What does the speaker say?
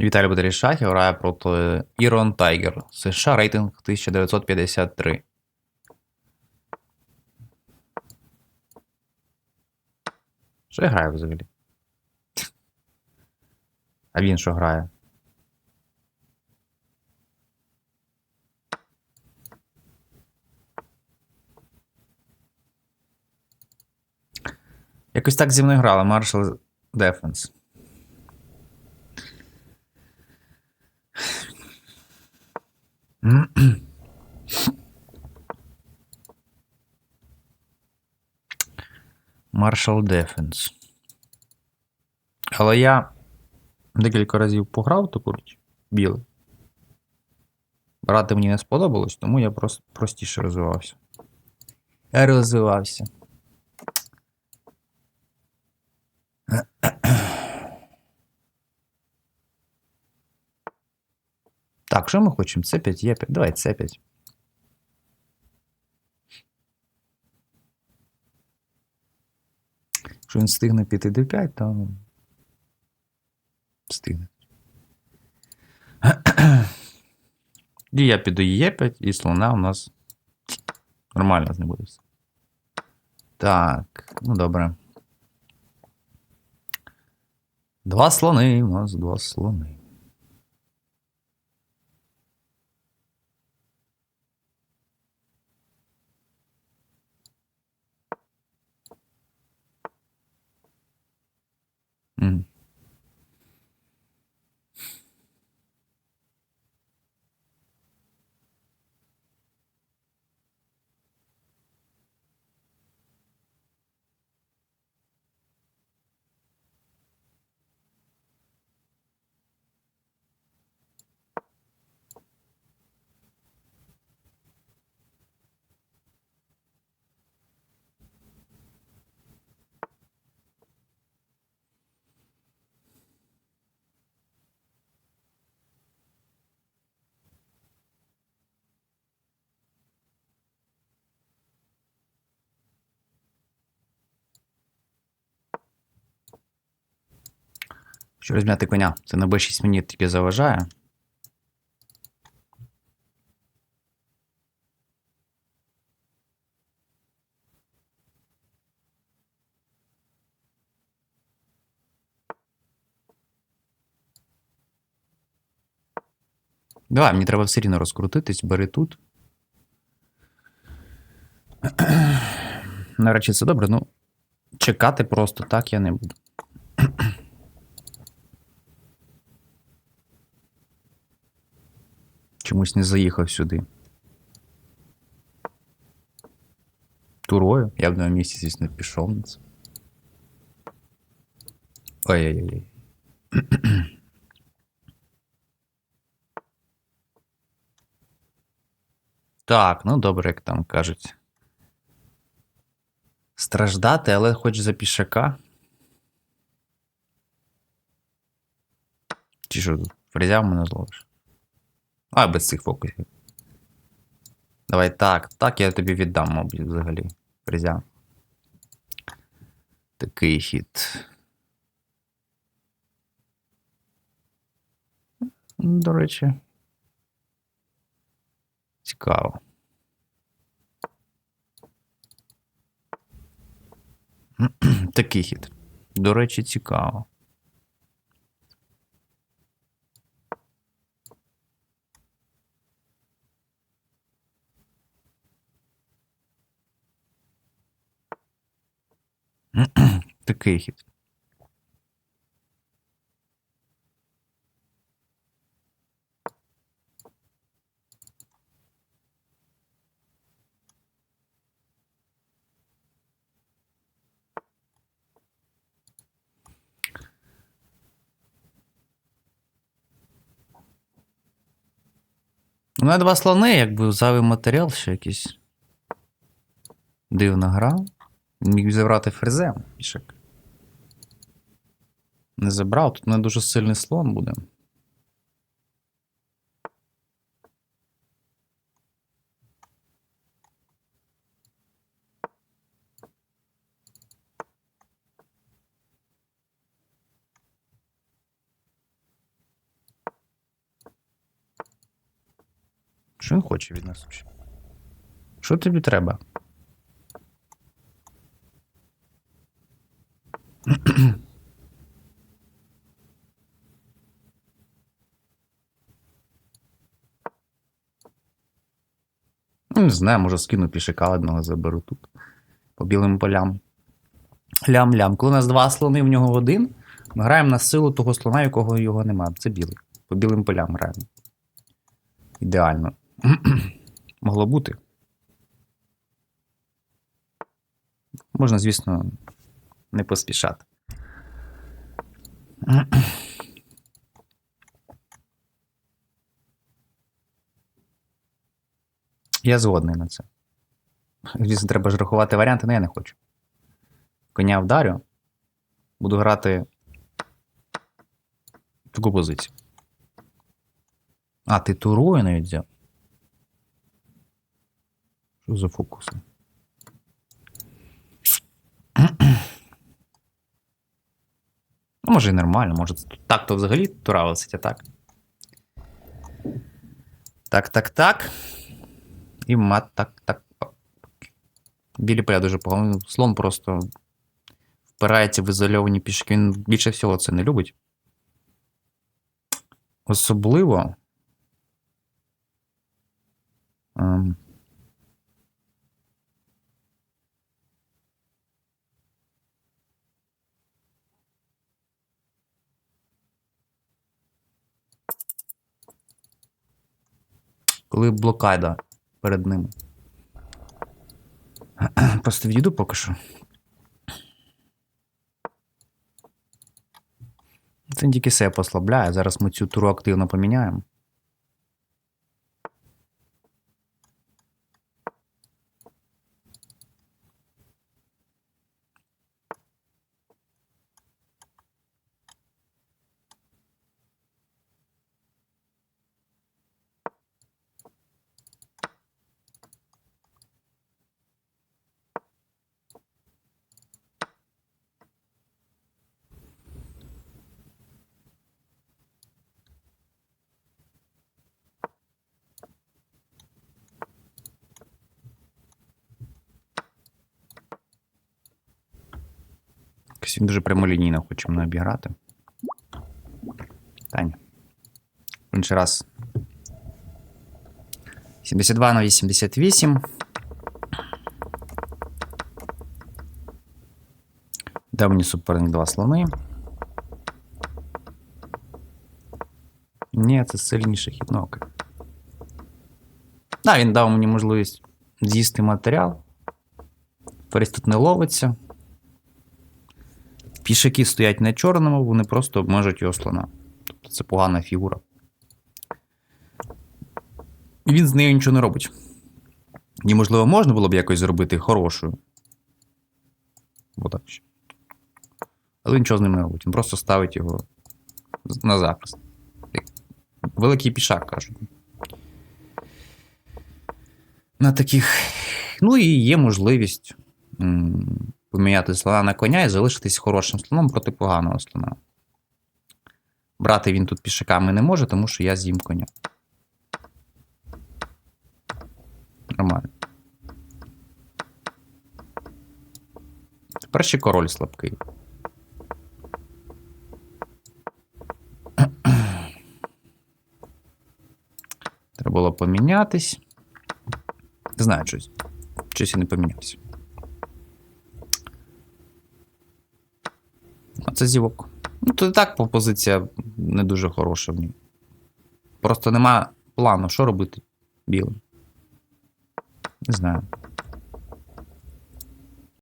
Віталій Батарішахів грає проти Ірон Тайгер. США рейтинг 1953. Що я граю взагалі? А він що грає? Якось так зі мною грали Marshall Defense. Marshall Defense. Але я декілька разів пограв таку річ білий. Брати мені не сподобалось, тому я просто простіше розвивався. Я розвивався. Так, що ми хочемо? С5, Е5. Давай С5. Якщо він встигне піти d5, то ну, встигне. І я піду Е5, і слона у нас нормально з ним буде. Так, ну добре. Два слони, у нас два слони. Що розм'яти коня? Це на b6 мені тільки заважає. Давай, мені треба все рівно розкрутитись, бери тут. Нарешті це добре, ну. Чекати просто так я не буду. Чомусь не заїхав сюди. Турою. Я б на місці, звісно, пішов на це. Ой-ой-ой. Так, ну добре, як там кажуть. Страждати, але хоч за пішака. Чи що? Фрезя мене зловиш? А, без цих фокусів. Давай так. Так я тобі віддам, мабуть, взагалі. Фрезя. Такий хід. До речі. Цікаво. Такий хід. До речі, цікаво. Такий хід. У мене два слони, якби зайвий матеріал ще якийсь. Дивна гра. Він міг забрати ферзем пішек. Не забрав, тут не дуже сильний слон буде. Що він хоче від нас? Що тобі треба? Ну, Не знаю, може скину пішика одного заберу тут. По білим полям. Лям-лям. Коли у нас два слони, в нього один, ми граємо на силу того слона, якого його немає. Це білий. По білим полям граємо. Ідеально. Могло бути. Можна, звісно, не поспішати. Я згодний на це. Звісно, треба ж рахувати варіанти, але я не хочу. Коня вдарю. Буду грати таку позицію. А, ти турою навіть взяв. Що за фокуси? Ну, може і нормально, може так то взагалі тура висить, а так. Так, так, так. І мат так, так. Білі поля дуже погано. Слон просто впирається в ізольовані пішки. Він більше всього це не любить. Особливо. Ем, коли блокада перед ними. Просто відійду поки що. Це тільки все послабляє. Зараз ми цю туру активно поміняємо. Якось він дуже прямолінійно хоче мене обіграти. Таня. Інший раз. 72 на 88. Дав мені суперник два слони. Ні, це сильніше хіднока. Да, він дав мені можливість з'їсти матеріал. Ферзь тут не ловиться. Пішаки стоять на чорному, вони просто обмежують його слона. Тобто це погана фігура. І він з нею нічого не робить. І, можливо, можна було б якось зробити хорошою. Бо так ще. Але нічого з ним не робить. Він просто ставить його на захист. Великий пішак, кажуть. На таких. Ну і є можливість поміняти слона на коня і залишитись хорошим слоном проти поганого слона. Брати він тут пішаками не може, тому що я з'їм коня. Нормально. Тепер ще король слабкий. Треба було помінятись. Не знаю щось. Щось я не помінявся. Це зівок. Ну, то і так позиція не дуже хороша в ній. Просто нема плану, що робити білим. Не знаю.